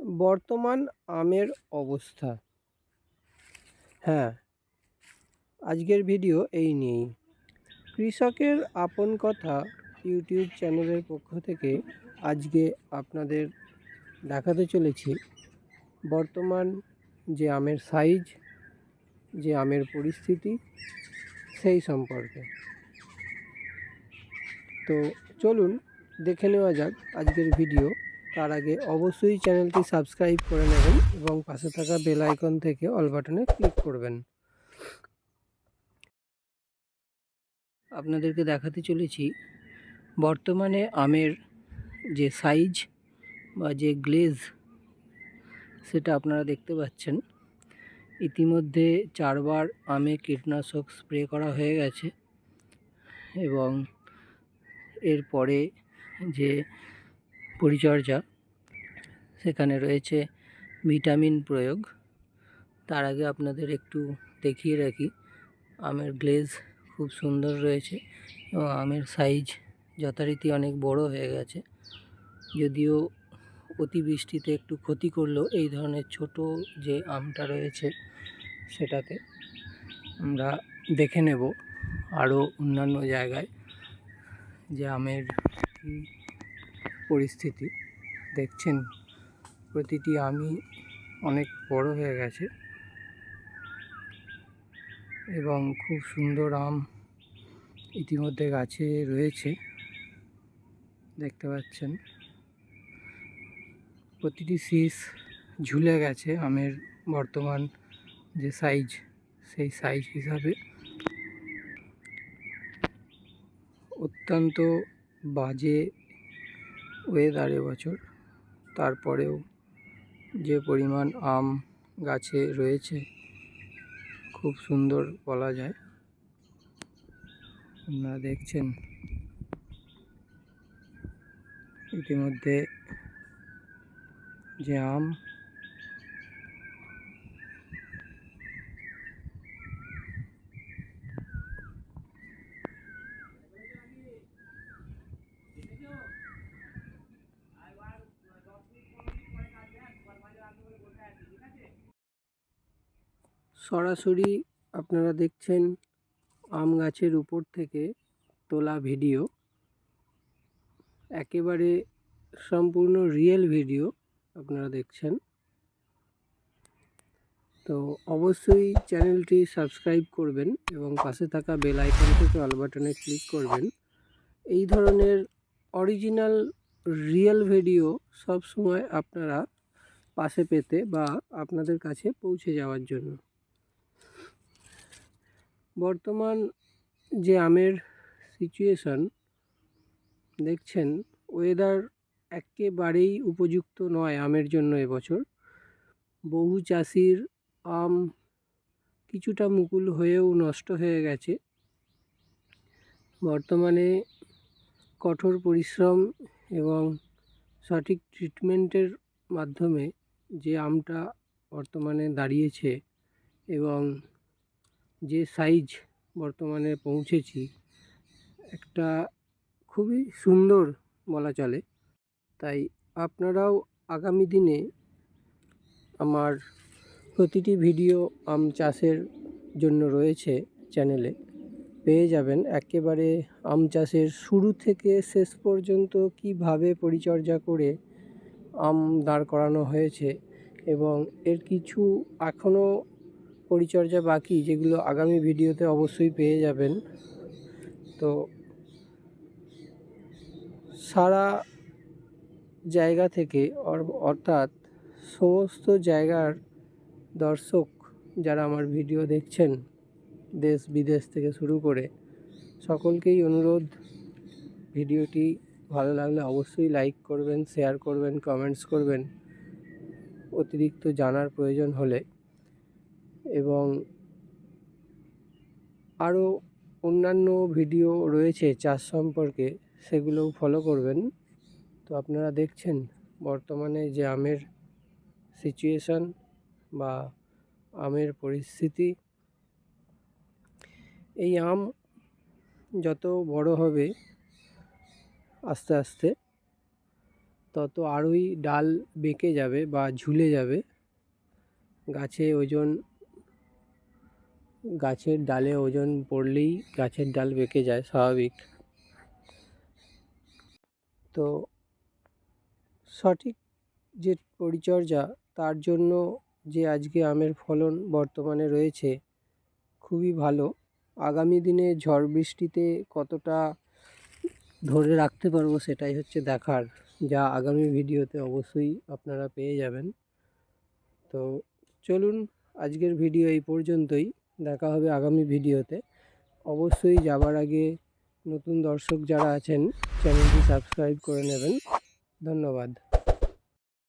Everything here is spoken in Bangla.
বর্তমান আমের অবস্থা। হ্যাঁ আজকের ভিডিও এই নিয়েই। কৃষকের আপন কথা ইউটিউব চ্যানেলের পক্ষ থেকে আজকে আপনাদের দেখাতে চলেছি, বর্তমান যে আমের সাইজ যে আমের পরিস্থিতি সেই সম্পর্কে। তো চলুন দেখে নেওয়া যাক আজকের ভিডিও। তার আগে অবশ্যই চ্যানেলটি সাবস্ক্রাইব করে নেবেন এবং পাশে থাকা বেল আইকন থেকে অল বাটনে ক্লিক করবেন। আপনাদেরকে দেখাতে চলেছি, বর্তমানে আমের যে সাইজ বা যে গ্লেজ সেটা আপনারা দেখতে পাচ্ছেন। ইতিমধ্যে চারবার আমে কীটনাশক স্প্রে করা হয়ে গেছে এবং এরপরে যে পরিচর্যা সেখানে রয়েছে ভিটামিন প্রয়োগ। তার আগে আপনাদের একটু দেখিয়ে রাখি, আমের গ্লেজ খুব সুন্দর রয়েছে এবং আমের সাইজ যথারীতি অনেক বড় হয়ে গেছে। যদিও অতিবৃষ্টিতে একটু ক্ষতি করলেও এই ধরনের ছোট যে আমটা রয়েছে সেটাতে আমরা দেখে নেব আরও অন্যান্য জায়গায় যে আমের পরিস্থিতি। দেখছেন প্রতিটি আমি অনেক বড় হয়ে গেছে। এবং খুব সুন্দর আম ইতিমধ্যে গাছে রয়েছে। দেখতে পাচ্ছেন। প্রতিটি শীষ ঝুলে গেছে আমের বর্তমান যে সাইজ সেই সাইজ হিসাবে। অত্যন্ত বাজে ওয়েদার এবছর তারপরেও যে পরিমাণ আম গাছে রয়েছে খুব সুন্দর বলা যায়। আপনারা দেখছেন। ইতিমধ্যে যে আম সরাসরি আপনারা দেখছেন আম গাছের উপর থেকে তোলা ভিডিও। একেবারে সম্পূর্ণ রিয়েল ভিডিও আপনারা দেখছেন। তো অবশ্যই চ্যানেলটি সাবস্ক্রাইব করবেন এবং পাশে থাকা বেল আইকন থেকে অল বাটনে ক্লিক করবেন। এই ধরনের অরিজিনাল রিয়েল ভিডিও সব সময় আপনারা পাশে পেতে বা আপনাদের কাছে পৌঁছে যাওয়ার জন্য। বর্তমান যে আমের সিচুয়েশন দেখছেন ওয়েদার একেবারেই উপযুক্ত নয় আমের জন্য এবছর। বহু চাষির আম কিছুটা মুকুল হয়েও নষ্ট হয়ে গেছে। বর্তমানে কঠোর পরিশ্রম এবং সঠিক ট্রিটমেন্টের মাধ্যমে যে আমটা বর্তমানে দাঁড়িয়েছে এবং যে সাইজ বর্তমানে পৌঁছেছি, একটা খুবই সুন্দর বলা চলে। তাই আপনারাও আগামী দিনে আমার প্রতিটি ভিডিও আম চাষের জন্য রয়েছে চ্যানেলে পেয়ে যাবেন একেবারে আম চাষের শুরু থেকে শেষ পর্যন্ত কীভাবে পরিচর্যা করে আম দাঁড় করানো হয়েছে এবং এর কিছু এখনও পরিচর্যা বাকি, যেগুলো আগামী ভিডিওতে অবশ্যই পেয়ে যাবেন। তো সারা জায়গা থেকে অর্থাৎ সমস্ত জায়গার দর্শক যারা আমার ভিডিও দেখছেন, দেশ বিদেশ থেকে শুরু করে, সকলকেই অনুরোধ, ভিডিওটি ভালো লাগলে অবশ্যই লাইক করবেন, শেয়ার করবেন, কমেন্টস করবেন। অতিরিক্ত জানার প্রয়োজন হলে এবং আরও অন্যান্য ভিডিও রয়েছে চাষ সম্পর্কে, সেগুলোও ফলো করবেন। তো আপনারা দেখছেন বর্তমানে যে আমের সিচুয়েশান বা আমের পরিস্থিতি। এই আম যত বড় হবে আস্তে আস্তে, তত আরোই ডাল বেঁকে যাবে বা ঝুলে যাবে। গাছে ওজন গাছের ডালে ওজন পড়লেই গাছের ডাল বেঁকে যায়, স্বাভাবিক। তো সঠিক যে পরিচর্যা, তার জন্য যে আজকে আমের ফলন বর্তমানে রয়েছে, খুবই ভালো। আগামী দিনে ঝড় বৃষ্টিতে কতটা ধরে রাখতে পারব সেটাই হচ্ছে দেখার। যা আগামী ভিডিওতে অবশ্যই আপনারা পেয়ে যাবেন। তো চলুন, আজকের ভিডিও এই পর্যন্তই। দেখা হবে আগামী ভিডিওতে। অবশ্যই যাবার আগে নতুন দর্শক যারা আছেন, চ্যানেলটি সাবস্ক্রাইব করে নেবেন। ধন্যবাদ।